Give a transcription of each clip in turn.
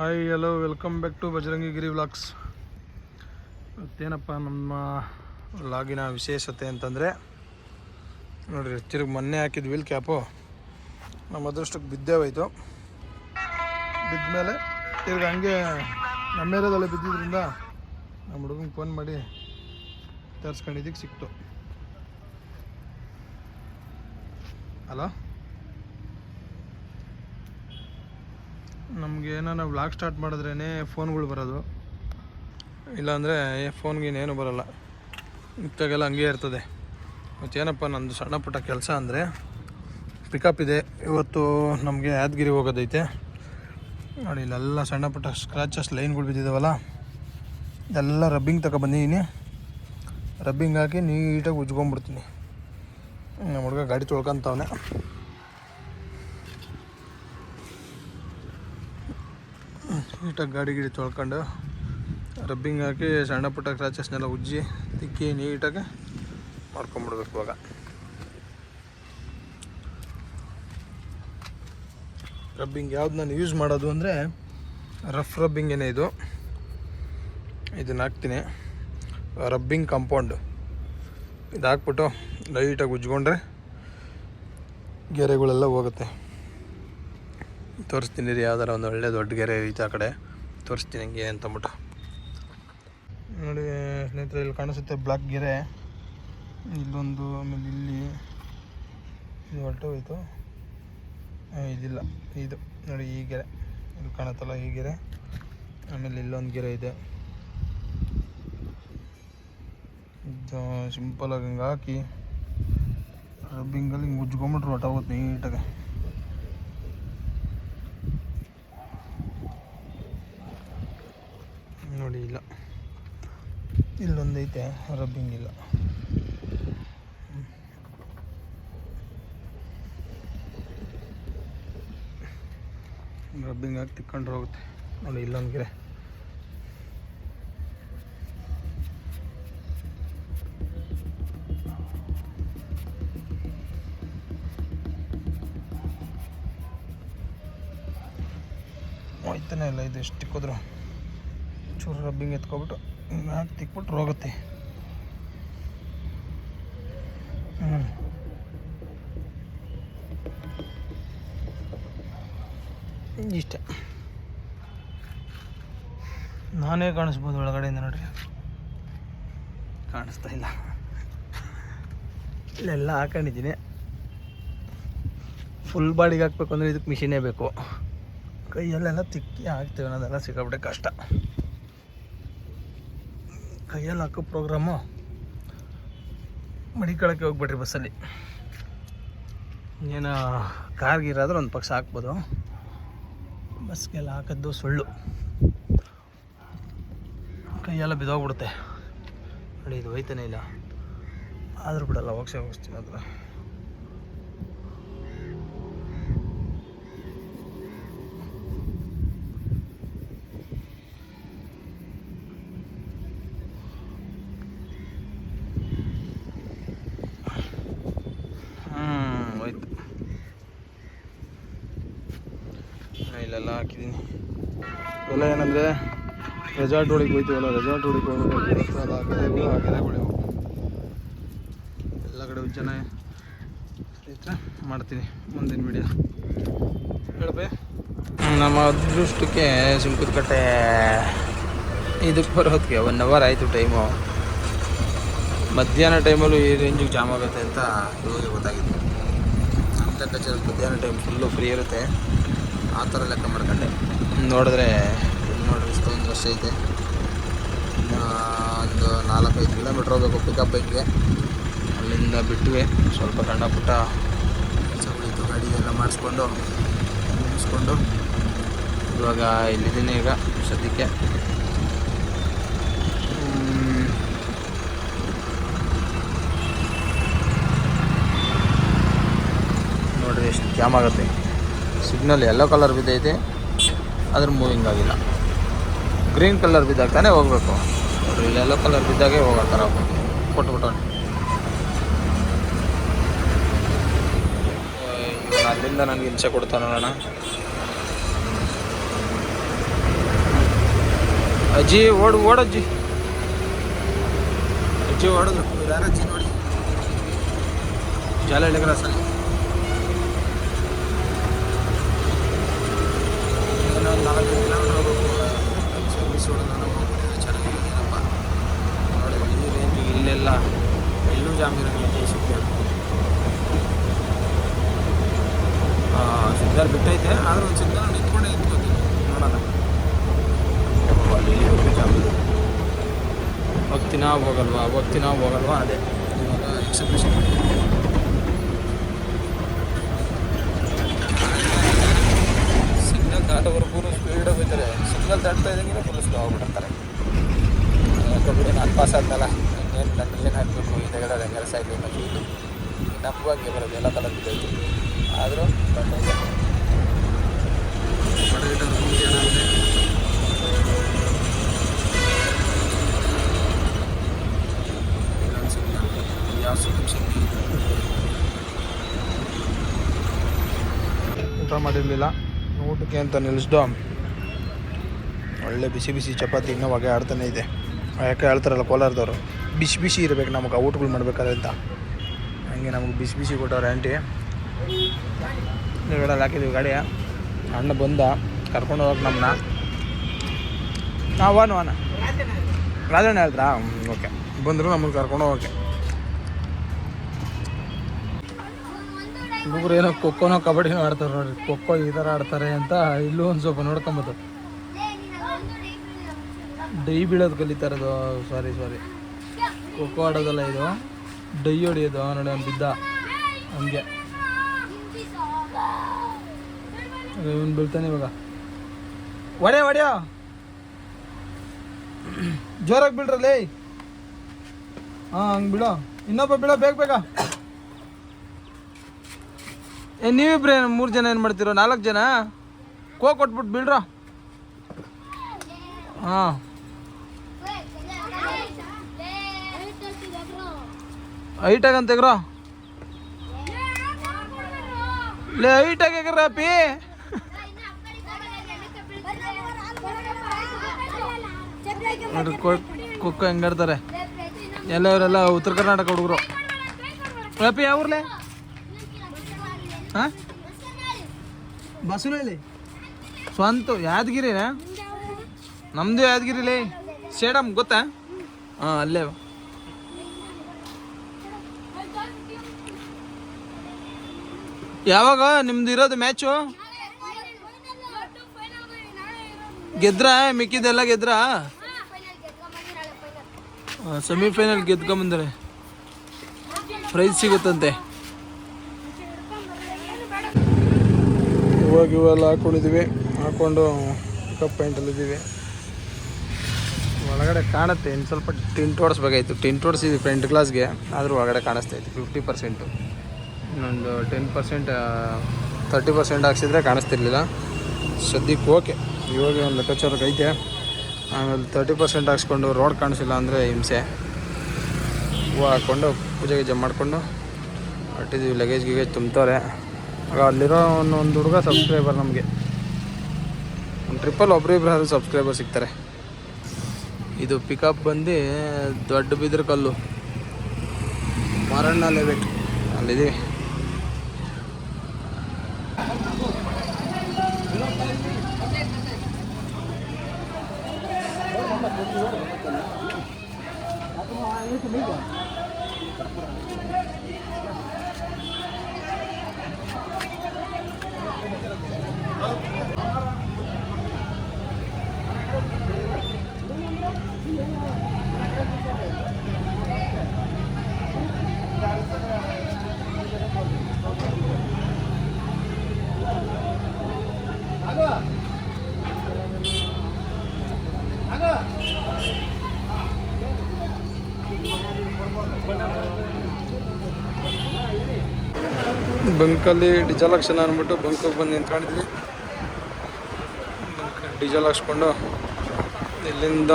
Hi hello welcome back to Bajrangi Giri vlogs ಇವತ್ತೇನಪ್ಪ ನಮ್ಮ ವ್ಲಾಗಿನ ವಿಶೇಷತೆ ಅಂತಂದರೆ, ನೋಡಿರಿ, ತಿರುಗಿ ಮೊನ್ನೆ ಹಾಕಿದ ವೀಲ್ ಕ್ಯಾಪು ನಮ್ಮ ಅದೃಷ್ಟಕ್ಕೆ ಬಿದ್ದೇ ಹೋಯ್ತು ಬಿದ್ದ ಮೇಲೆ ತಿರ್ಗಿ ಹಂಗೆ ನಮ್ಮ ಏರಿಯಾದಲ್ಲಿ ಬಿದ್ದಿದ್ದರಿಂದ ನಮ್ಮ ಹುಡುಗಂಗೆ ಫೋನ್ ಮಾಡಿ ತರಿಸ್ಕೊಂಡಿದ್ದಕ್ಕೆ ಸಿಕ್ತು. ಹಲೋ ನಮಗೆ ಏನಾರ ವ್ಲಾಗ್ ಸ್ಟಾರ್ಟ್ ಮಾಡಿದ್ರೇ ಫೋನ್ಗಳು ಬರೋದು. ಇಲ್ಲಾಂದರೆ ಫೋನ್ಗೆ ಏನು ಬರೋಲ್ಲ. ಇತ್ತಾಗೆಲ್ಲ ಹಂಗೆ ಇರ್ತದೆ. ಮತ್ತೇನಪ್ಪ ನಂದು ಸಣ್ಣ ಪುಟ್ಟ ಕೆಲಸ ಅಂದರೆ ಪಿಕಪ್ ಇದೆ. ಇವತ್ತು ನಮಗೆ ಯಾದಗಿರಿ ಹೋಗೋದೈತೆ. ನೋಡಿ, ಇಲ್ಲೆಲ್ಲ ಸಣ್ಣ ಪುಟ್ಟ ಸ್ಕ್ರಾಚಸ್ ಲೈನ್ಗಳು ಬಿದ್ದಿದ್ದಾವಲ್ಲ ಎಲ್ಲ ರಬ್ಬಿಂಗ್ ತಗೊಬಂದಿದ್ದೀನಿ ರಬ್ಬಿಂಗ್ ಹಾಕಿ ನೀಟಾಗಿ ಉಜ್ಕೊಂಬಿಡ್ತೀನಿ. ನಮ್ಮ ಹುಡುಗ ಗಾಡಿ ತೊಳ್ಕೊಂತವನೆ. ನೀಟಾಗಿ ಗಾಡಿ ಗಿಡಿ ತೊಳ್ಕೊಂಡು ರಬ್ಬಿಂಗ್ ಹಾಕಿ ಸಣ್ಣ ಪುಟ್ಟ ಕ್ರಾಚಸ್ನೆಲ್ಲ ಉಜ್ಜಿ ತಿಕ್ಕಿ ನೀಟಾಗಿ ಮಾಡ್ಕೊಂಬಿಡ್ಬೇಕು ಇವಾಗ. ರಬ್ಬಿಂಗ್ ಯಾವ್ದು ನಾನು ಯೂಸ್ ಮಾಡೋದು ಅಂದರೆ ರಫ್ ರಬ್ಬಿಂಗ್ ಏನೇ ಇದು. ಇದನ್ನ ಹಾಕ್ತೀನಿ. ರಬ್ಬಿಂಗ್ ಕಾಂಪೌಂಡ್ ಇದು ಹಾಕ್ಬಿಟ್ಟು ಲೈಟಾಗಿ ಉಜ್ಕೊಂಡ್ರೆ ಗೆರೆಗಳೆಲ್ಲ ಹೋಗುತ್ತೆ. ತೋರಿಸ್ತೀನಿ ರೀ, ಯಾವ್ದಾರ ಒಂದು ಒಳ್ಳೆ ದೊಡ್ಡ ಗೆರೆ ಐತೆ ಆ ಕಡೆ. ತೋರಿಸ್ತೀನಿ ಹಂಗೆ ಅಂತಂದ್ಬಿಟ್ಟು ನೋಡಿ, ಸ್ನೇಹಿತರೆ, ಇಲ್ಲಿ ಕಾಣಿಸುತ್ತೆ ಬ್ಲಾಕ್ ಗೆರೆ. ಇಲ್ಲೊಂದು, ಆಮೇಲೆ ಇಲ್ಲಿ ಇದು ಹೊರಟೋಯ್ತು ಇದಿಲ್ಲ, ಇದು. ನೋಡಿ, ಈ ಗೆರೆ. ಇಲ್ಲಿ ಕಾಣುತ್ತಲ್ಲ ಈ ಗೆರೆ. ಆಮೇಲೆ ಇಲ್ಲೊಂದು ಗೆರೆ ಇದೆ. ಇದು ಸಿಂಪಲಾಗಿ ಹಂಗೆ ಹಾಕಿ ರಬ್ಬಿಂಗಲ್ಲಿ ಹಿಂಗೆ ಉಜ್ಕೊಂಬಿಟ್ರೆ ಹೊಟ್ಟೋಗುತ್ತೆ ನೀಟಾಗಿ ನೋಡಿ ಇಲ್ಲ. ಇಲ್ಲೊಂದೈತೆ ರಬ್ಬಿಂಗ್ ಇಲ್ಲ. ರಬ್ಬಿಂಗ್ ಹಾಕಿ ತಿಕ್ಕೊಂಡ್ರೆ ಹೋಗುತ್ತೆ. ನೋಡಿ, ಇಲ್ಲೊಂದು ಗಿರೆ ಹೋಯ್ತಾನೆ ಇಲ್ಲ, ಇದು ಎಷ್ಟು ತಿಕ್ಕಿದ್ರು? ಚೂರು ರಬ್ಬಿಂಗ್ ಎತ್ಕೊಬಿಟ್ಟು ಹಾಕಿ ತಿಕ್ಬಿಟ್ರೆ ಹೋಗುತ್ತೆ. ಹ್ಞೂ ಇಷ್ಟೆ. ನಾನೇ ಕಾಣಿಸ್ಬೋದು ಒಳಗಡೆಯಿಂದ ನೋಡ್ರಿ. ಕಾಣಿಸ್ತಾ ಇಲ್ಲ. ಇಲ್ಲೆಲ್ಲ ಹಾಕೊಂಡಿದ್ದೀನಿ. ಫುಲ್ ಬಾಡಿಗೆ ಹಾಕ್ಬೇಕು ಅಂದರೆ ಇದಕ್ಕೆ ಮಿಷಿನೇ ಬೇಕು. ಕೈಯಲ್ಲೆಲ್ಲ ತಿಕ್ಕಿ ಹಾಕ್ತೇವೆ ಅನ್ನೋದೆಲ್ಲ ಸಿಕ್ಕಾಬಿಟ್ಟೆ ಕಷ್ಟ. ಕೈಯಲ್ಲಿ ಹಾಕೋ ಪ್ರೋಗ್ರಾಮು ಮಡಿಕೊಳ್ಳೋಕ್ಕೆ ಹೋಗ್ಬಿಟ್ರಿ ಬಸ್ಸಲ್ಲಿ. ಏನು ಕಾರ್ಗಿರಾದ್ರೆ ಒಂದು ಪಕ್ಷ ಹಾಕ್ಬೋದು. ಬಸ್ಗೆಲ್ಲ ಹಾಕೋದು ಸುಳ್ಳು. ಕೈಯೆಲ್ಲ ಬಿದ್ದೋಗ್ಬಿಡುತ್ತೆ. ನೋಡಿ, ಇದು ಹೋಯ್ತಾನೆ ಇಲ್ಲ. ಆದರೂ ಬಿಡಲ್ಲ, ಹೋಗ್ಸೆ ಹೋಗಿಸ್ತೀನಿ ಅದ್ರ ಹ್ಞೂ ಹೋಯ್ತು ಇಲ್ಲೆಲ್ಲ ಹಾಕಿದ್ದೀನಿ ಇವೆಲ್ಲ ಏನಂದರೆ ರೆಸಾರ್ಟ್ ಒಳಗೆ ಹೋಯ್ತೀವಲ್ಲ ರೆಸಾರ್ಟ್ ಒಳಗೆ ಹೋಗ್ಬೇಕು ಅದು ಆ ಕೆರೆಗಳು ಎಲ್ಲ ಕಡೆ ಚೆನ್ನಾಗಿ ಸ್ನೇಹಿತರೆ ಮಾಡ್ತೀನಿ ಮುಂದಿನ ವಿಡಿಯೋ ಹೇಳಬೇ ನಮ್ಮ ಅದೃಷ್ಟಕ್ಕೆ ಸುಂಕದಕಟ್ಟೆ ಇದಕ್ಕೆ ಬರೋದಕ್ಕೆ ಒನ್ ಅವರ್ ಆಯಿತು ಟೈಮು ಮಧ್ಯಾಹ್ನ ಟೈಮಲ್ಲೂ ಈ ರೇಂಜಿಗೆ ಜಾಮ್ ಆಗುತ್ತೆ ಅಂತ ಇವಾಗ ಗೊತ್ತಾಗಿತ್ತು ಅಂತ ಕಚೇರಿ ಮಧ್ಯಾಹ್ನ ಟೈಮ್ ಫುಲ್ಲು ಫ್ರೀ ಇರುತ್ತೆ. ಆ ಥರ ಲೆಕ್ಕ ಮಾಡ್ಕೊಂಡೆ. ನೋಡಿದ್ರೆ ನೋಡ್ರಿ, ಇಷ್ಟೊಂದು ರಶ್ ಐತೆ. ಒಂದು ನಾಲ್ಕೈದು ಕಿಲೋಮೀಟ್ರ್ ಹೋಗಬೇಕು ಪಿಕಪ್ ಬೈಕ್ಗೆ ಅಲ್ಲಿಂದ ಬಿಟ್ಟುವೆ ಸ್ವಲ್ಪ ಸಣ್ಣ ಪುಟ್ಟ ಕೆಲಸ ಗಾಡಿ ಎಲ್ಲ ಮಾಡಿಸ್ಕೊಂಡು, ಮುಗಿಸ್ಕೊಂಡು. ಇವಾಗ ಇಲ್ಲಿದ್ದೀನಿ ಈಗ ಸದ್ಯಕ್ಕೆ. ನೋಡಿರಿ, ಎಷ್ಟು ಜಾಮ್ ಆಗುತ್ತೆ. ಸಿಗ್ನಲ್ ಎಲ್ಲೋ ಕಲರ್ ಬಿದ್ದೈತೆ. ಅದ್ರ ಮೂವಿಂಗ್ ಆಗಿಲ್ಲ. ಗ್ರೀನ್ ಕಲರ್ ಬಿದ್ದಾಗ ತಾನೇ ಹೋಗ್ಬೇಕು. ನೋಡ್ರಿ, ಇಲ್ಲಿ ಯೆಲ್ಲೋ ಕಲರ್ ಬಿದ್ದಾಗೆ ಹೋಗತ್ತಾರ ಕೊಟ್ಬಿಟ್ಟು ಅಲ್ಲಿಂದ ನನಗೆ ಹಿಂಸೆ ಕೊಡ್ತಾನ ನೋಡೋಣ. ಅಜ್ಜಿ, ಓಡ್, ಓಡಜ್ಜಿ. ಅಜ್ಜಿ ಓಡೋದು ಯಾರು ಅಜ್ಜಿ ನೋಡಿ ಜಾಲ ಒಂದು ನಾಲ್ಕು ಕಿಲೋಮೀಟರ್ ಹೋಗ್ಬೇಕು ಸರ್ವಿಸ್ ಹೊಡೆದು ನಾವು ಹೋಗ್ಬಿಟ್ಟಿದ್ರೆ ಚೆನ್ನಾಗಿರೋದೇನಪ್ಪ ನೋಡಿ ಈ ರೇಂಜಿಗೆ ಇಲ್ಲೆಲ್ಲ ಎಲ್ಲೂ ಜಾಮ್ ಇರೋಂಗಿಲ್ಲ ಈ ಸಿಗ್ತದೆ ಸಿಗ್ನಲ್ ಬಿಟ್ಟೈತೆ ಆದ್ರೆ ಒಂದು ಸಿಗ್ನಲ್ ನಿಂತ್ಕೊಂಡೇ ನಿಂತ್ಕೋತೀನಿ ನೋಡೋಣ ಓ, ಅಲ್ಲಿ ಇಲ್ಲಿವರೆಗೂ ಜಾಮ್ ಇದೆ ಹೋಗ್ತೀನಾ ಹೋಗಲ್ವಾ ನಾವು ಹೋಗಲ್ವಾ, ಅದೇ. ಇವಾಗ ಎಕ್ಸಿಬಿಷನ್ ಸಿಗ್ನಲ್ ದಾಟೋವರೆಗೂ ಸ್ಪೀಡಾಗಿ ಹೋಗ್ತಾರೆ ಸಿಗ್ನಲ್ ದಾಟ್ತಾ ಇದ್ದಂಗೆ ಫುಲ್ ಸ್ಲೋ ಆಗ್ಬಿಟ್ಟಿರ್ತಾರೆ ಕಬ್ಬಿಡಿ ಬಿಡಿ ನಾನು ಪಾಸ್ ಆದ್ನಲ್ಲ, ಇನ್ನೇನು ನನ್ನ ಏನು ಹಾಕಬೇಕು ಕೆಲಸ ಹೆಂಗಾರ ಸೈಡ್ ಇದು ನಪ್ಪವಾಗಿ ಬರೋದು, ಎಲ್ಲ ಕಲರ್ ಬಿದ್ದೈತಿ ಆದರೂ ಯಾವ ಊಟ ಮಾಡಿರಲಿಲ್ಲ. ಊಟಕ್ಕೆ ಅಂತ ನಿಲ್ಲಿಸ್ದು, ಒಳ್ಳೆ ಬಿಸಿ ಬಿಸಿ ಚಪಾತಿ ಇನ್ನೂ ಹೊಗೆ ಆಡ್ತಾನೆ ಇದೆ. ಯಾಕೆ ಹೇಳ್ತಾರಲ್ಲ ಕೋಲಾರದವರು, ಬಿಸಿ ಬಿಸಿ ಇರಬೇಕು ನಮಗೆ ಊಟಗಳು ಮಾಡ್ಬೇಕಾದ್ರೆ ಅಂತ. ಹಂಗೆ ನಮಗೆ ಬಿಸಿ ಬಿಸಿ ಕೊಟ್ಟವ್ರೆ ಆಂಟಿ. ಗಾಡಲ್ಲಿ ಹಾಕಿದ್ದೀವಿ ಗಾಡಿ. ಅಣ್ಣ ಬಂದ, ಕರ್ಕೊಂಡು ಹೋಗಕ್ಕೆ ನಮ್ಮನ್ನ ನಾವು ವಾನ ವಾನ ರಾಜಣ್ಣ ಹೇಳ್ತಾ ಓಕೆ. ಬಂದರು ನಮ್ಮನ್ನು ಕರ್ಕೊಂಡು ಹೋಗಕ್ಕೆ. ಹುಡುಗರು ಏನೋ ಖೋಖೋನೋ ಕಬಡ್ಡಿನೋ ಆಡ್ತಾರೆ ನೋಡ್ರಿ. ಖೋಖೋ ಈ ಥರ ಆಡ್ತಾರೆ ಅಂತ ಇಲ್ಲೂ ಒಂದು ಸ್ವಲ್ಪ ನೋಡ್ಕೊಂಬೋದು. ಡೈ ಬೀಳೋದು ಕಲಿತಾರೆ ಅದು. ಸಾರಿ ಸಾರಿ ಖೋಖೋ ಆಡೋದಲ್ಲ ಇದು. ಡೈ ಹೊಡಿಯೋದು. ನೋಡಿ, ಅವ್ನು ಬಿದ್ದ. ಹಂಗೆ. ಇವನು ಬೀಳ್ತಾನೆ ಇವಾಗ. ಒಡೆ ಒಡೆಯೋ ಜೋರಾಗಿ ಬೀಳ್ರಲ್ಲಿ ಹಾಂ, ಹಂಗೆ ಬಿಡೋ ಇನ್ನೊಬ್ಬ ಬಿಡೋ ಬೇಗ ಬೇಗ. ಏ, ನೀವಿಬ್ರೆ ಮೂರು ಜನ ಏನು ಮಾಡ್ತೀರೋ? ನಾಲ್ಕು ಜನ? ಕೋ ಕೊಟ್ಬಿಟ್ಟು ಬೀಳ್ರ ಹಾಂ. ಐಟಾಗ ಅಂತ ತೆಗ್ರೋ? ಲೇ ಐಟಾಗ ಹೇಗ್ರ ಪಿ? ನೋಡ್ರಿ ಕುಕ್ಕ ಹೆಂಗಾಡ್ತಾರೆ ಎಲ್ಲ ಇವರೆಲ್ಲ ಉತ್ತರ ಕರ್ನಾಟಕ ಹುಡುಗರು. ರಪಿ ಯಾವ್ರಲೇ ಹಾಂ? ಬಸವನಹಳ್ಳಿ. ಸ್ವಂತ ಯಾದಗಿರಿ ನಮ್ಮದು ಯಾದಗಿರಿಲಿ ಸೇಡಮ್ ಗೊತ್ತಾ? ಹಾಂ, ಅಲ್ಲೇ ಯಾವಾಗ ನಿಮ್ದು ಇರೋದು ಮ್ಯಾಚು ಗೆದ್ರ? ಮಿಕ್ಕಿದೆಲ್ಲ ಗೆದ್ರ? ಸೆಮಿಫೈನಲ್ ಗೆದ್ಕೊಂಬಂದ್ರೆ ಪ್ರೈಸ್ ಸಿಗುತ್ತಂತೆ. ಇವಾಗ ಇವೆಲ್ಲ ಹಾಕೊಂಡಿದ್ದೀವಿ. ಹಾಕೊಂಡು ಕಪ್ ಪೈಂಟಲ್ಲಿದ್ದೀವಿ ಒಳಗಡೆ ಕಾಣುತ್ತೆ, ಇನ್ನು ಸ್ವಲ್ಪ ಟಿಂಟ್ ಓಡಿಸ್ಬೇಕಾಯ್ತು ಟಿಂಟ್ ಓಡಿಸಿದ್ವಿ ಫ್ರೆಂಟ್ ಗ್ಲಾಸ್ಗೆ ಆದರೂ ಒಳಗಡೆ ಕಾಣಿಸ್ತಾ ಇತ್ತು. ಫಿಫ್ಟಿ ಪರ್ಸೆಂಟು ಇನ್ನೊಂದು ಟೆನ್ ಪರ್ಸೆಂಟ್ ತರ್ಟಿ ಪರ್ಸೆಂಟ್ ಹಾಕ್ಸಿದ್ರೆ ಕಾಣಿಸ್ತಿರ್ಲಿಲ್ಲ. ಸದ್ಯಕ್ಕೆ ಓಕೆ ಇವಾಗ ಒಂದು ಲೆಕ್ಕಾಚಾರಕ್ಕೆ ಐತೆ. ಆಮೇಲೆ ತರ್ಟಿ ಪರ್ಸೆಂಟ್ ಹಾಕ್ಸ್ಕೊಂಡು ರೋಡ್ ಕಾಣಿಸಿಲ್ಲ ಅಂದರೆ ಹಿಂಸೆ. ಹೂವು ಹಾಕ್ಕೊಂಡು ಪೂಜೆ ಗೀಜೆ ಮಾಡಿಕೊಂಡು ಹೊಟ್ಟಿದ್ದೀವಿ ಲಗೇಜ್ ಗಿಗೇಜ್ ತುಂಬ್ತವ್ರೆ ಆಗ ಅಲ್ಲಿರೋ ಒಂದು ಹುಡುಗ ಸಬ್ಸ್ಕ್ರೈಬರ್ ನಮಗೆ. ಒಂದು ಟ್ರಿಪ್ಪಲ್ಲಿ ಒಬ್ರಿಬ್ರು ಸಬ್ಸ್ಕ್ರೈಬರ್ ಸಿಗ್ತಾರೆ. ಇದು ಪಿಕಪ್ ಬಂದು ದೊಡ್ಡ ಬಿದ್ರ ಕಲ್ಲು ಮಾರಣ್ಣ ಲೆವೆಟ್ ಅಲ್ಲಿದ್ದೀವಿ. ಬಂಕಲ್ಲಿ ಡೀಸೆಲ್ ಹಾಕ್ಸೋಣ ಅಂದ್ಬಿಟ್ಟು ಬಂಕಿಗೆ ಬಂದು ನಿಂತ್ಕೊಂಡಿದ್ವಿ. ಡೀಸೆಲ್ ಹಾಕ್ಸ್ಕೊಂಡು ಇಲ್ಲಿಂದ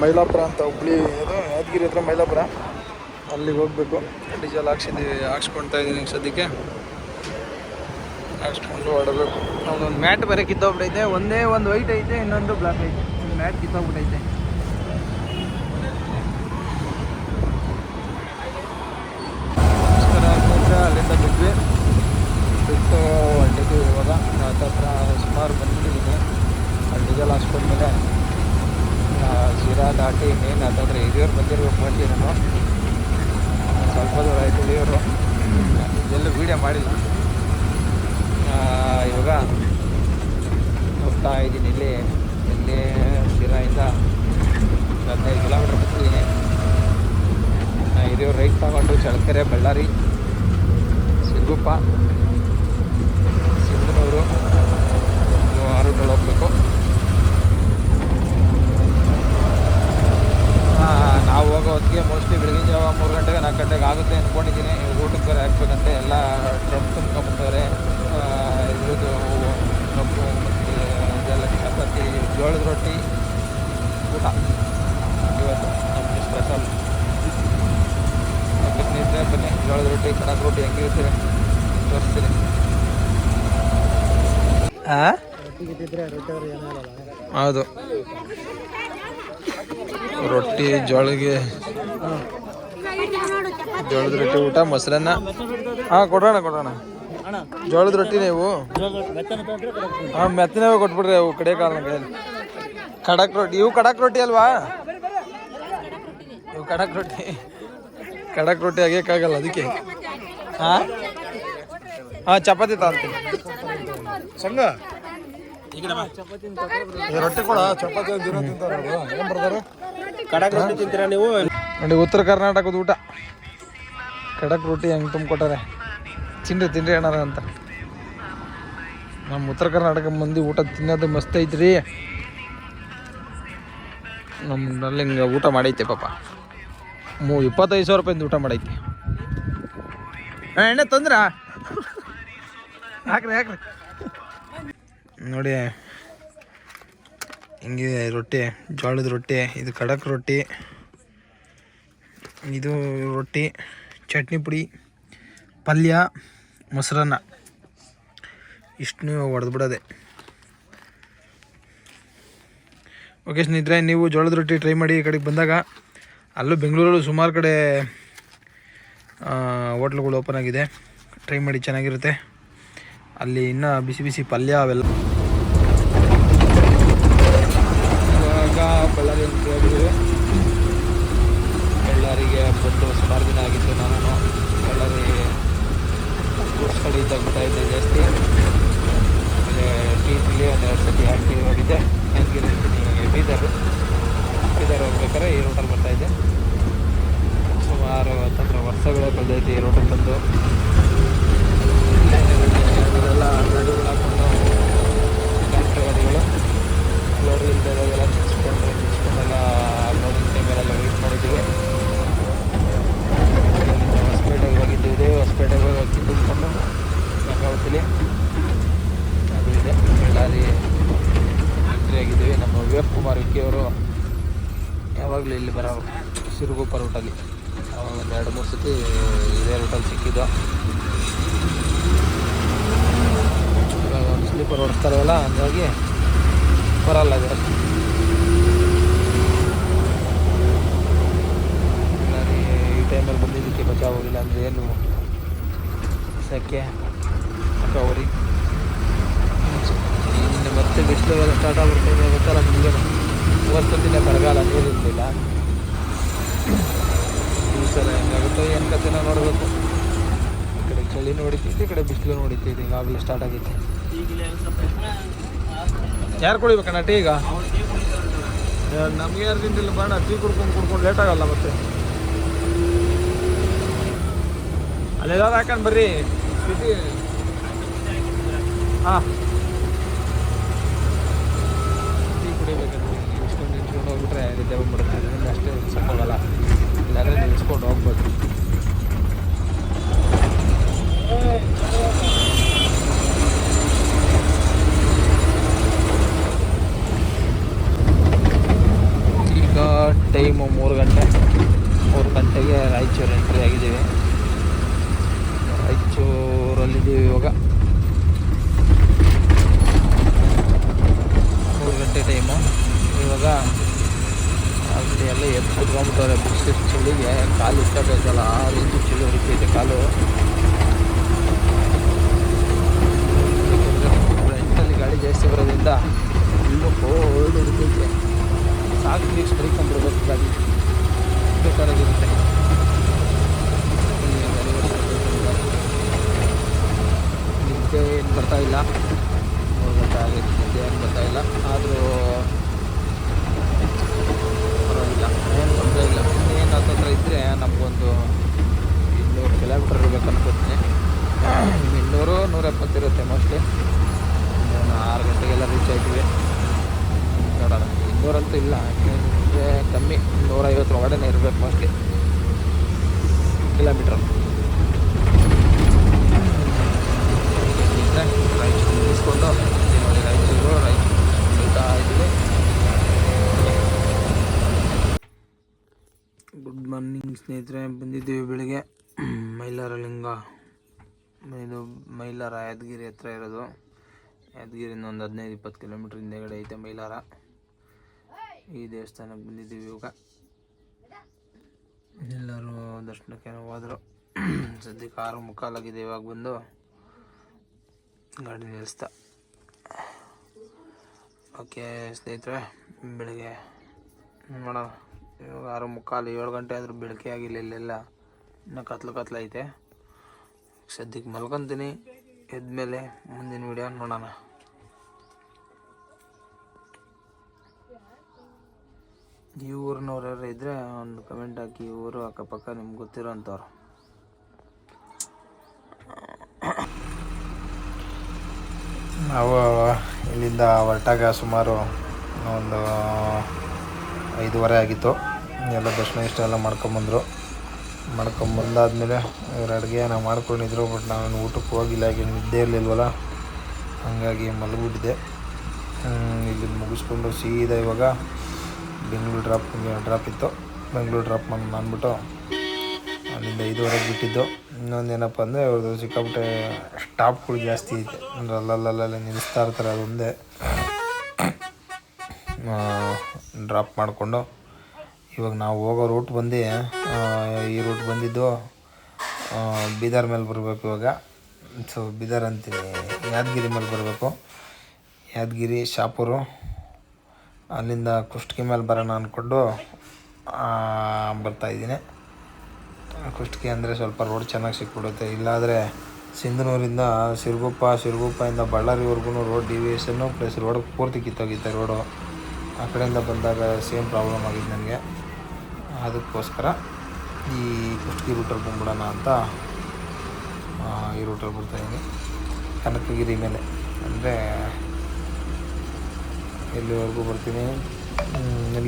ಮೈಲಾಪುರ ಅಂತ ಹುಬ್ಳಿ ಅದು ಯಾದಗಿರಿ ಹತ್ರ ಮೈಲಾಪುರ. ಅಲ್ಲಿಗೆ ಹೋಗಬೇಕು. ಡೀಸೆಲ್ ಹಾಕ್ಸಿದ್ದೀವಿ ಹಾಕ್ಸ್ಕೊಳ್ತಾ ಇದ್ದೀನಿ ಸದ್ಯಕ್ಕೆ. ಹಾಕ್ಸ್ಕೊಂಡು ಆಡಬೇಕು ಒಂದು ಮ್ಯಾಟ್ ಬೇರೆ ಕಿತ್ತೋಗ್ಬಿಟ್ಟೈತೆ ಒಂದೇ ಒಂದು ವೈಟ್ ಐತೆ ಇನ್ನೊಂದು ಬ್ಲ್ಯಾಕ್ ಐತೆ. ಮ್ಯಾಟ್ ಕಿತ್ತೋಗ್ಬಿಟ್ಟೈತೆ ಅಲ್ಲಿಂದ ಬಿಟ್ವಿ ಬಿಟ್ಟು ಹಳ್ಳಿಗೆ ಇವಾಗ ಹತ್ರ ಸುಮಾರು ಬಂದ್ಬಿಟ್ಟಿದ್ದೀನಿ ಹಳ್ಳಿಗೆಲ್ಲ ಹಾಸ್ಕೊಂಡ್ಮೇಲೆ ಶಿರಾ ದಾಟಿ ಮೇನ್ ಹತ್ತತ್ರ ಹಿರಿಯರು ಬಂದಿರ್ಬೇಕು ಬಂದು ನಾನು. ಸ್ವಲ್ಪ ದೂರ ಆಯಿತು ಹಿರಿಯರು ಎಲ್ಲೂ ವೀಡಿಯೋ ಮಾಡಿಲ್ಲ. ಇವಾಗ ಹೋಗ್ತಾ ಇದ್ದೀನಿ ಇಲ್ಲಿ. ಇಲ್ಲಿ ಶಿರಾಯಿಂದ ಹದಿನೈದು ಕಿಲೋಮೀಟ್ರ್ ಬರ್ತಿದ್ದೀನಿ. ಹಿರಿಯವ್ರು ರೈಟ್ ತಗೊಂಡು ಚಳಕೆರೆ ಬಳ್ಳಾರಿ, ಸಿಗುಪ್ಪ ಸಿಂಧನೂರು ಆ ರೂಟಲ್ಲಿ ಹೋಗ್ಬೇಕು ನಾವು ಹೋಗೋ ಹೊತ್ತಿಗೆ ಮೋಸ್ಟ್ಲಿ ಬೆಳಗಿನ ಜಾವ ಮೂರು ಗಂಟೆಗೆ, ನಾಲ್ಕು ಗಂಟೆಗೆ ಆಗುತ್ತೆ ಅಂದ್ಕೊಂಡಿದ್ದೀನಿ ಊಟಕ್ಕೆ ಬೇರೆ ಹಾಕ್ಬೇಕಂತೆ. ಎಲ್ಲ ಡ್ರಮ್ ತುಂಬ್ಕೊಂಬಂದವ್ರೆ ಇದ್ರದ್ದು ಕಬ್ಬು, ಮತ್ತು ಇದೆಲ್ಲ ಚಪಾತಿ, ಜೋಳದ ರೊಟ್ಟಿ, ಊಟ. ಇವತ್ತು ನಮಗೆ ಸ್ಪೆಷಲ್ ಸ್ನೇಹಿತರೆ ಬನ್ನಿ. ಜೋಳದ ರೊಟ್ಟಿ, ಕಡಕ್ ರೊಟ್ಟಿ ಹೆಂಗಿರ್ತೀರಿ ತೋರಿಸ್ತೀನಿ. ಹೌದು. ರೊಟ್ಟಿ ಜೋಳಿಗೆ. ಜೋಳದ ರೊಟ್ಟಿ ಊಟ ಮೊಸರನ್ನ. ಹಾಂ ಕೊಡೋಣ ಕೊಡೋಣ. ಜೋಳದ ರೊಟ್ಟಿ ನೀವು? ಹಾಂ ಮೆತ್ತನೇವೆ ಕೊಟ್ಬಿಡ್ರಿ ಅವು ಕಡೆ ಕಾರಣ ಕೈಯಲ್ಲಿ ಖಡಕ್ ರೊಟ್ಟಿ. ಇವು ಖಡಕ್ ರೊಟ್ಟಿ ಅಲ್ವಾ? ಇವು ಖಡಕ್ ರೊಟ್ಟಿ. ಖಡಕ್ ರೊಟ್ಟಿ ಆಗಕ್ಕಾಗಲ್ಲ ಅದಕ್ಕೆ. ಹಾಂ? ಹಾಂ ಚಪಾತಿ ತಾಂತೀನಿ ಸಂಘ? ರೊಟ್ಟಿ ಕೂಡ ಚಪಾತಿ ದಿನ ತಿಂತಾರೆ ಏನು ಬರ್ತಾರೆ ಕಡಕ್ ರೊಟ್ಟಿ ತಿಂತೀರಾ ನೀವು? ನೋಡಿ ಉತ್ತರ ಕರ್ನಾಟಕದ ಊಟ. ಖಡಕ್ ರೊಟ್ಟಿ ಹೆಂಗೆ ತುಂಬಿಕೊಟ್ಟಾರೆ? ತಿನ್ರಿ ತಿನ್ರಿ ಏನಾರ ಅಂತ. ನಮ್ಮ ಉತ್ತರ ಕರ್ನಾಟಕ ಮಂದಿ ಊಟ ತಿನ್ನೋದು ಮಸ್ತ್ ಐತ್ರಿ. ನಮ್ಮಲ್ಲಿ ಹಿಂಗೆ ಊಟ ಮಾಡೈತೆ ಪಾಪ. ಮೂ ಇಪ್ಪತ್ತೈದು ಸಾವಿರ ರೂಪಾಯಿಂದ ಊಟ ಮಾಡೈತಿ. ಎಣ್ಣೆ ತೊಂದ್ರೆ? ಹಾಕ್ರಿ ಹಾಕ್ರಿ. ನೋಡಿ, ಹಿಂಗಿದೆ ರೊಟ್ಟಿ, ಜೋಳದ ರೊಟ್ಟಿ, ಇದು ಖಡಕ್ ರೊಟ್ಟಿ, ಇದು ರೊಟ್ಟಿ, ಚಟ್ನಿ ಪುಡಿ, ಪಲ್ಯ, ಮೊಸರನ್ನ. ಇಷ್ಟು ಹೊಡೆದು ಬಿಡೋದೆ ಓಕೆ ಸ್ನೇಹಿತರೆ, ನೀವು ಜೋಳದ ರೊಟ್ಟಿ ಟ್ರೈ ಮಾಡಿ ಈ ಕಡೆಗೆ ಬಂದಾಗ, ಅಲ್ಲೂ ಬೆಂಗಳೂರಲ್ಲೂ ಸುಮಾರು ಕಡೆ ಹೋಟ್ಲುಗಳು ಓಪನ್ ಆಗಿದೆ. ಟ್ರೈ ಮಾಡಿ ಚೆನ್ನಾಗಿರುತ್ತೆ. ಅಲ್ಲಿ ಇನ್ನೂ ಬಿಸಿ ಬಿಸಿ ಪಲ್ಯ ಅವೆಲ್ಲ ಇವಾಗ ಬಳ್ಳಾರಿ ಅಂತ ಹೇಳಿದ್ರೆ ಬಳ್ಳಾರಿಗೆ ಬಂದು ಸುಮಾರು ದಿನ ಆಗಿತ್ತು ನಾನು ಬಳ್ಳಾರಿ ಗೂಡ್ಸ್ ಕಡೆ ತಗ್ತಾ ಇದ್ದೆ ಜಾಸ್ತಿ ಆಮೇಲೆ ಟಿ ಟಿಲಿ ಒಂದೆರಡು ಸತಿ ಹಾಕಿ ಹೋಗಿದ್ದೆ ಯಾದಗಿರಿ ಬೀದರ್ ಬೀದರ್ ಹೋಗ್ಬೇಕಾದ್ರೆ ಈ ರೂಟಲ್ಲಿ ಬರ್ತಾಯಿದ್ದೆ ಸುಮಾರು ಹತ್ತತ್ರ ವರ್ಷಗಳೇ ಬೆಳೆದೈತೆ ಈ ರೂಟಲ್ಲಿ ಬಂದು ಅದೆಲ್ಲ ಗಾಡಿಗಳು ಹಾಕೊಂಡು ಟ್ರ್ಯಾಕ್ಟರ್ ಗಾಡಿಗಳು ಲೋಡ್ ಇಲ್ದಿರೋದೆಲ್ಲ ನಿಲ್ಸ್ಕೊಂಡು ನಿಲ್ಸ್ಕೊಂಡೆಲ್ಲ ಲೋಡಿಂಗ್ ಟೈಮಲ್ಲೆಲ್ಲ ವೆಯ್ಟ್ ಮಾಡಿದ್ದೀವಿ ಇಲ್ಲಿಂದ ಹೊಸಪೇಟೆಗೆ ಹೋಗಿದ್ದೀವಿ ಹೊಸಪೇಟೆಗೆ ಹೋಗಿ ಅಕ್ಕಿ ತುಂಬಿಕೊಂಡು ಗಂಗಾವತಿಲಿ ಅದು ಇದೆ ಬಳ್ಳಾರಿ ಎಂಟ್ರಿ ಆಗಿದ್ದೀವಿ ನಮ್ಮ ವಿವೇಕ್ ಕುಮಾರ್ ವಿಕ್ಕಿ ಅವರು ಯಾವಾಗಲೂ ಇಲ್ಲಿ ಬರೋರು ಸಿರುಗುಪ್ಪ ರೂಟಲ್ಲಿ ಅವಾಗ ಒಂದು ಎರಡು ಮೂರು ಸತಿ ಇದೇ ರೂಟಲ್ಲಿ ಸಿಕ್ಕಿದ್ದು ಇವಾಗ ಒಂದು ಸ್ಲೀಪರ್ ಓಡಿಸ್ತಾರಲ್ಲ ಹಂಗಾಗಿ ಬರಲ್ಲ ಜಾಸ್ತಿ ಬಳ್ಳಾರಿ ಈ ಟೈಮಲ್ಲಿ ಇಲ್ಲ ಅಂದರೆ ಏನು? ಸೆಕೆ ಕವರಿ ಇನ್ನು ಮತ್ತೆ ಬಿಸಿಲು ಸ್ಟಾರ್ಟ್ ಆಗ್ಬಿಡ್ತದೆ ಗೊತ್ತಲ್ಲ ನಿಮಗೆ? ಇವತ್ತೊಂದಿನ ಬರಗಾಲ ನೀರಿರಲಿಲ್ಲ ಈ ಸಲ ಹೆಂಗಾಗುತ್ತೋ ಏನು ಕಥೆನ ನೋಡಬೇಕು. ಈ ಕಡೆ ಚಳಿ ಹೊಡಿತೈತಿ ಈ ಕಡೆ ಬಿಸಿಲು ಹೊಡಿತೈತಿ ಈಗಾಗಲೇ ಸ್ಟಾರ್ಟ್ ಆಗೈತಿ ಯಾರು ಕುಡಿಬೇಕಣ್ಣ ಟೀ ಈಗ? ನಮ್ಗೆ ಯಾರು ತಿಂತಿಲ್ಲ ಬಣ್ಣ ಟೀ ಕುಡ್ಕೊಂಡು ಕುಡ್ಕೊಂಡು ಲೇಟ್ ಆಗಲ್ಲ ಮತ್ತೆ. ಅಲ್ಲೆಲ್ಲ ಹಾಕೊಂಡು ಬರ್ರಿ. ಸಿಟಿ ಹಾಂ. ಟೀ ಕುಡಿಬೇಕಂದ್ರೆ ಇಷ್ಟೊಂದು ನಿಂತ್ಕೊಂಡು ಹೋಗ್ಬಿಟ್ರೆ ನಿದ್ದೆ ಬಂದ್ಬಿಡುತ್ತೆ ಅದರಿಂದ ಅಷ್ಟೇ ಸಾಕಾಗಲ್ಲ ಇಲ್ಲಾಂದರೆ ನಿಲ್ಸ್ಕೊಂಡು ಹೋಗ್ಬೋದು ಈಗ ಟೈಮು ಮೂರು ಗಂಟೆ ಮೂರು ಗಂಟೆಗೆ ರಾಯಚೂರು ಎಂಟ್ರಿ ಆಗಿದ್ದೀವಿ ರಾಯಚೂರಲ್ಲಿದ್ದೀವಿ ಇವಾಗ ಮೂರು ಗಂಟೆ ಟೈಮು ಇವಾಗ ಅಲ್ಲಿ ಎಲ್ಲ ಎದ್ದು ಕುತ್ಕೊಂಡ್ಬಿಟ್ಟವ್ರೆ ಬಿಸಿಲು ಚಳಿಗೆ ಕಾಲು ಇಷ್ಟ ಬೇಕಲ್ಲ ಆ ರೀತಿ ಚಳಿ ಹೊಡಿತೈತೆ ಕಾಲು ಗಾಡಿ ಜಾಸ್ತಿ ಬರೋದ್ರಿಂದ ಫುಲ್ಲು ಕೋಲ್ಡ್ ಹಿಡಿತೈತೆ ಸಾಕು ವೀಕ್ಸ್ ಬರೀಕೊಂಡ್ಬಿಡ್ಬೇಕು ಗಾಡಿ ಬೇಕಾಗಿರುತ್ತೆ ನಿದ್ದೆ ಏನು ಬರ್ತಾ ಇಲ್ಲ ಮೂರು ಗಂಟೆ ಆಗೈತೆ ನಿದ್ದೆ ಏನು ಬರ್ತಾ ಇಲ್ಲ ಆದರೂ ಪರವಾಗಿಲ್ಲ ಏನು ತೊಂದರೆ ಇಲ್ಲ ಏನು ಹತ್ತತ್ರ ಇದ್ದರೆ ನಮಗೊಂದು ಇನ್ನೂರು ಕಿಲೋಮೀಟ್ರ್ ಇರ್ಬೇಕು ಅನ್ಕೋತೀನಿ ಇನ್ನೂರು ನೂರ ಎಪ್ಪತ್ತಿರುತ್ತೆ ಮೋಸ್ಟ್ಲಿ ನಾನು ಆರು ಗಂಟೆಗೆಲ್ಲ ರೀಚ್ ಆಯ್ತೀವಿ ನೋಡೋಣ ಇನ್ನೂರಂತೂ ಇಲ್ಲ ಇನ್ನೂರಕ್ಕೆ ಕಮ್ಮಿ ನೂರೈವತ್ತರ ಇರಬೇಕು ಮೋಸ್ಟ್ಲಿ. ಕಿಲೋಮೀಟ್ರ್ ರಾಯಚೂರು ಮುಗಿಸ್ಕೊಂಡು, ನೋಡಿ ರಾಯಚೂರು ರಾಯಚೂರು ಇದ್ದೀವಿ ಗುಡ್ ಮಾರ್ನಿಂಗ್ ಸ್ನೇಹಿತರೆ, ಬಂದಿದ್ದೀವಿ ಬೆಳಿಗ್ಗೆ. ಮೈಲಾರ ಲಿಂಗ ಇದು ಮೈಲಾರ ಯಾದಗಿರಿ ಹತ್ರ ಇರೋದು. ಯಾದಗಿರಿಂದ ಒಂದು ಹದಿನೈದು ಇಪ್ಪತ್ತು ಕಿಲೋಮೀಟ್ರ್ ಹಿಂದೆಗಡೆ ಐತೆ ಮೈಲಾರ. ಈ ದೇವಸ್ಥಾನಕ್ಕೆ ಬಂದಿದ್ದೀವಿ ಇವಾಗ. ಎಲ್ಲರೂ ದರ್ಶನಕ್ಕೆ ಹೋದರು ಸದ್ಯಕ್ಕೆ ಆರು ಮುಕ್ಕಾಲಾಗಿದೆ ಇವಾಗ ಬಂದು ಗಾಡಿ ನಿಲ್ಲಿಸ್ತಾ. ಓಕೆ ಸ್ನೇಹಿತರೆ, ಬೆಳಿಗ್ಗೆ ನೋಡೋಣ ಇವಾಗ ಆರು ಮುಕ್ಕಾಲು, ಏಳು ಗಂಟೆ ಆದರೂ ಬೆಳಕೆ ಆಗಿಲ್ಲ ಇಲ್ಲೆಲ್ಲ. ಇನ್ನೂ ಕತ್ಲು ಕತ್ಲು ಐತೆ. ಸದ್ಯಕ್ಕೆ ಮಲ್ಕೊತೀನಿ. ಎದ್ಮೇಲೆ ಮುಂದಿನ ವಿಡಿಯೋ ನೋಡೋಣ. ಈ ಊರಿನವ್ರು ಯಾರು ಇದ್ದರೆ ಒಂದು ಕಮೆಂಟ್ ಹಾಕಿ ಊರು ಅಕ್ಕಪಕ್ಕ ನಿಮ್ಗೆ ಗೊತ್ತಿರೋ ಅಂಥವ್ರು ನಾವು ಇಲ್ಲಿಂದ ಹೊರಟಾಗ ಸುಮಾರು ಒಂದು ಐದೂವರೆ ಆಗಿತ್ತು. ಎಲ್ಲ ದರ್ಶನ ಇಷ್ಟ ಎಲ್ಲ ಮಾಡ್ಕೊಂಬಂದರು ಮಾಡ್ಕೊಂಬಂದಾದ್ಮೇಲೆ ಇವ್ರು ಅಡುಗೆ ನಾವು ಮಾಡ್ಕೊಂಡಿದ್ರು ಬಟ್ ನಾನು ಊಟಕ್ಕೆ ಹೋಗಿಲ್ಲ, ಹಾಗೆ ನಿದ್ದೆ ಇರಲಿಲ್ವಲ್ಲ? ಹಾಗಾಗಿ ಮಲಗಿಬಿಟ್ಟಿದೆ ಇಲ್ಲಿ ಮುಗಿಸ್ಕೊಂಡು ಸೀದಾ ಇವಾಗ ಬೆಂಗಳೂರು ಡ್ರಾಪ್ ಡ್ರಾಪ್ ಇತ್ತು. ಬೆಂಗಳೂರು ಡ್ರಾಪ್ ಮಾಡಿ ಅಂದ್ಬಿಟ್ಟು ಅಲ್ಲಿಂದ ಐದುವರೆಗೆ ಬಿಟ್ಟಿದ್ದು. ಇನ್ನೊಂದು ಏನಪ್ಪ ಅಂದರೆ ಅವ್ರದ್ದು ಸಿಕ್ಕಾಪಟ್ಟೆ ಸ್ಟಾಪ್ಗಳು ಜಾಸ್ತಿ ಐತೆ. ಅಂದರೆ ಅಲ್ಲಲ್ಲಲ್ಲೇ ನಿಲ್ಲಿಸ್ತಾ ಇರ್ತಾರೆ ಅದೊಂದೇ ಡ್ರಾಪ್ ಮಾಡಿಕೊಂಡು ಇವಾಗ ನಾವು ಹೋಗೋ ರೂಟ್ ಬಂದು ಈ ರೂಟ್ ಬಂದಿದ್ದು ಬೀದರ್ ಮೇಲೆ ಬರಬೇಕು ಇವಾಗ. ಸೊ ಬೀದರ್ ಅಂತೀನಿ, ಯಾದಗಿರಿ ಮೇಲೆ ಬರಬೇಕು. ಯಾದಗಿರಿ, ಶಾಪುರು. ಅಲ್ಲಿಂದ ಕುಷ್ಟಗಿ ಮೇಲೆ ಬರೋಣ ಅಂದ್ಕೊಂಡು ಬರ್ತಾಯಿದ್ದೀನಿ ಕುಷ್ಟಗಿ ಅಂದರೆ ಸ್ವಲ್ಪ ರೋಡ್ ಚೆನ್ನಾಗಿ ಸಿಕ್ಬಿಡುತ್ತೆ. ಇಲ್ಲಾದರೆ ಸಿಂಧನೂರಿಂದ ಸಿರುಗುಪ್ಪ ಸಿರುಗುಪ್ಪದಿಂದ ಬಳ್ಳಾರಿವರೆಗೂ ರೋಡ್ ಡಿವಿಯೇಷನ್ನು ಪ್ಲಸ್ ರೋಡ್ ಪೂರ್ತಿ ಕಿತ್ತೋಗಿತ್ತೆ ರೋಡು ಆ ಕಡೆಯಿಂದ ಬಂದಾಗ ಸೇಮ್ ಪ್ರಾಬ್ಲಮ್ ಆಗಿದೆ ನನಗೆ. ಅದಕ್ಕೋಸ್ಕರ ಈ ಕುಷ್ಟಗಿ ರೂಟಲ್ಲಿ ಬಂದ್ಬಿಡೋಣ ಅಂತ ಈ ರೂಟಲ್ಲಿ ಬರ್ತಾಯಿದ್ದೀನಿ ಕನಕಗಿರಿ ಮೇಲೆ. ಅಂದರೆ ಎಲ್ಲಿವರೆಗೂ ಬರ್ತೀನಿ?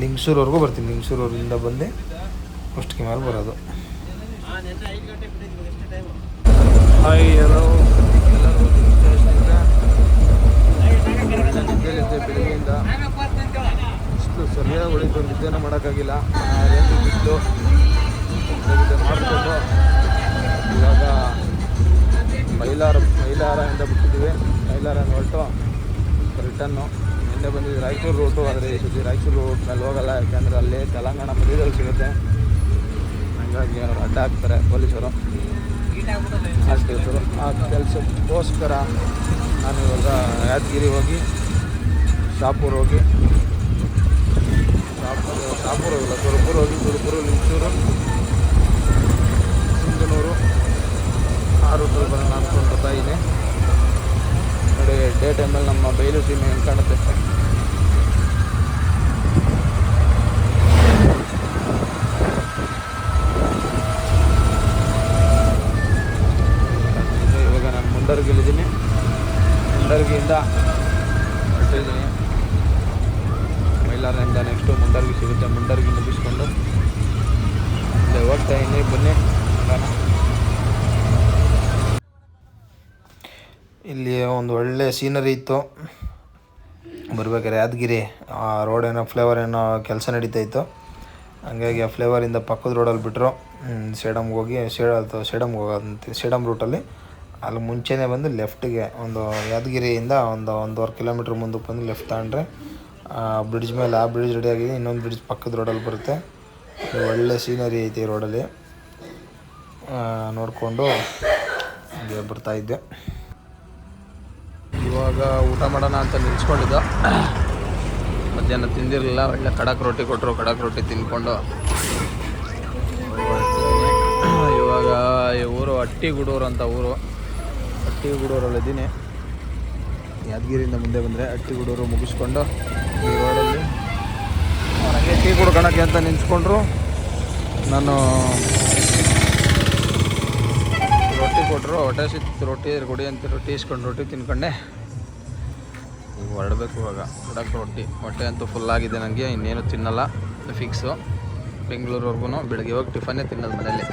ಲಿಂಗ್ಸೂರವರೆಗೂ ಬರ್ತೀನಿ. ಲಿಂಗಸೂರವರಿಂದ ಬಂದು ಫಸ್ಟ್ ಕಿಮಾರ್ ಬರೋದು. ಹಾಯ್ ನಿದ್ದೆಲಿದ್ದೆ ಬೆಳಿಗ್ಗೆಯಿಂದ. ಇಷ್ಟು ಸರಿಯಾಗಿ ಉಳಿತು ನಿದ್ದೆನೂ ಮಾಡೋಕ್ಕಾಗಿಲ್ಲ. ಬಿದ್ದು ಮಾಡಿಕೊಂಡು ಇವಾಗ ಮೈಲಾರ ಇಂದ ಬಿಟ್ಟಿದ್ದೀವಿ. ಮೈಲಾರ ಹೊರಟು. ರಿಟನ್ನು. ನಿನ್ನೆ ಬಂದಿದ್ದು ರಾಯಚೂರು ರೂಟು ಆದರೆ ಈ ರಾಯಚೂರು ರೂಟ್ ಮೇಲೆ ಹೋಗಲ್ಲ, ಯಾಕೆಂದರೆ ಅಲ್ಲಿ ತೆಲಂಗಾಣ ಮಧ್ಯದಲ್ಲಿ ಸಿಗುತ್ತೆ. ಹಂಗಾಗಿ ಅವ್ರು ಅಡ್ಡ ಹಾಕ್ತಾರೆ ಪೊಲೀಸರು. ಆ ಕೆಲಸರು ಆ ಕೆಲಸಕ್ಕೋಸ್ಕರ ನಾನು ಇವಾಗ ಯಾದಗಿರಿ ಹೋಗಿ, ಶಾಪೂರ್ ಹೋಗಿ, ಶಾಪೂರ್ ಶಾಪೂರ್ ಹೋಗಿಲ್ಲ ಸುರಪುರ ಹೋಗಿ ಸುರಪುರ ಲಿಂಚೂರು, ಸಿಂಧನೂರು ಆ ರೂಟಲ್ಲಿ ಬರೋಣ ಅಂದ್ಕೊಂಡು ಬರ್ತಾ ಇದ್ದೀನಿ. ನೋಡಿ ಡೇ ಟೈಮಲ್ಲಿ ನಮ್ಮ ಬಯಲು ಸೀಮೆ ಹೆಂಗೆ ಕಾಣುತ್ತೆ? ಸೀನರಿ ಇತ್ತು. ಬರ್ಬೇಕಾರೆ ಯಾದಗಿರಿ, ಆ ರೋಡ್ ಏನೋ ಫ್ಲೇವರ್ ಏನೋ ಕೆಲಸ ನಡೀತಾ ಇತ್ತು. ಹಂಗಾಗಿ ಆ ಫ್ಲೇವರಿಂದ ಪಕ್ಕದ ರೋಡಲ್ಲಿ ಬಿಟ್ಟರು ಸೇಡಮ್ಗೆ ಹೋಗಿ ಸೇಡ ಸೇಡಮ್ಗೆ ಹೋಗೋದಂತೆ ಸೇಡಮ್ ರೂಟಲ್ಲಿ ಅಲ್ಲಿ. ಮುಂಚೆನೇ ಬಂದು ಲೆಫ್ಟಿಗೆ ಒಂದು ಯಾದಗಿರಿಯಿಂದ ಒಂದು ಒಂದೂವರೆ ಕಿಲೋಮೀಟ್ರ್ ಮುಂದಕ್ಕೆ ಬಂದು ಲೆಫ್ಟ್ ತಗೊಂಡ್ರೆ, ಆ ಬ್ರಿಡ್ಜ್ ಮೇಲೆ ಆ ಬ್ರಿಡ್ಜ್ ರೆಡಿ ಆಗಿದೆ. ಇನ್ನೊಂದು ಬ್ರಿಡ್ಜ್ ಪಕ್ಕದ ರೋಡಲ್ಲಿ ಬರುತ್ತೆ. ಒಳ್ಳೆ ಸೀನರಿ ಐತೆ ಈ ರೋಡಲ್ಲಿ ನೋಡಿಕೊಂಡು ಬರ್ತಾಯಿದ್ದೆ ಇವಾಗ ಊಟ ಮಾಡೋಣ ಅಂತ ನಿಲ್ಸ್ಕೊಂಡಿದ್ದ. ಮಧ್ಯಾಹ್ನ ತಿಂದಿರಲಿಲ್ಲ, ಒಳ್ಳೆ ಖಡಕ್ ರೊಟ್ಟಿ ಕೊಟ್ಟರು ಖಡಕ್ ರೊಟ್ಟಿ ತಿನ್ಕೊಂಡು. ಇವಾಗ ಈ ಊರು ಹಟ್ಟಿಗುಡೂರು ಅಂತ ಊರು. ಹಟ್ಟಿಗುಡೂರಲ್ಲಿದ್ದೀನಿ ಯಾದಗಿರಿಯಿಂದ ಮುಂದೆ ಬಂದರೆ ಹಟ್ಟಿಗುಡೂರು ಮುಗಿಸ್ಕೊಂಡು ಈ ರೋಡಲ್ಲಿ ನನಗೆ ಟೀ ಕುಡ್ಕೊಳಕ್ಕೆ ಅಂತ ನಿಂತ್ಕೊಂಡ್ರು. ನಾನು ರೊಟ್ಟಿ ಕೊಟ್ಟರು ಹೊಟ್ಟೆ ಸಿಕ್ತು ರೊಟ್ಟಿ ಕೊಡಿ ಅಂತ ರೊಟ್ಟಿ ಇಸ್ಕೊಂಡು ರೊಟ್ಟಿ ತಿನ್ಕೊಂಡೆ. ಈಗ ಹೊರಡಬೇಕು ಇವಾಗ. ಖಡಕ್ ರೊಟ್ಟಿ. ಹೊಟ್ಟೆ ಅಂತೂ ಫುಲ್ ಆಗಿದೆ ನನಗೆ ಇನ್ನೇನು ತಿನ್ನಲ್ಲ. ಫಿಕ್ಸು ಬೆಂಗಳೂರುವರೆಗೂ ಬೆಳಗ್ಗೆ ಹೋಗಿ ಟಿಫನ್ನೇ ತಿನ್ನೋದು ಮನೇಲಿ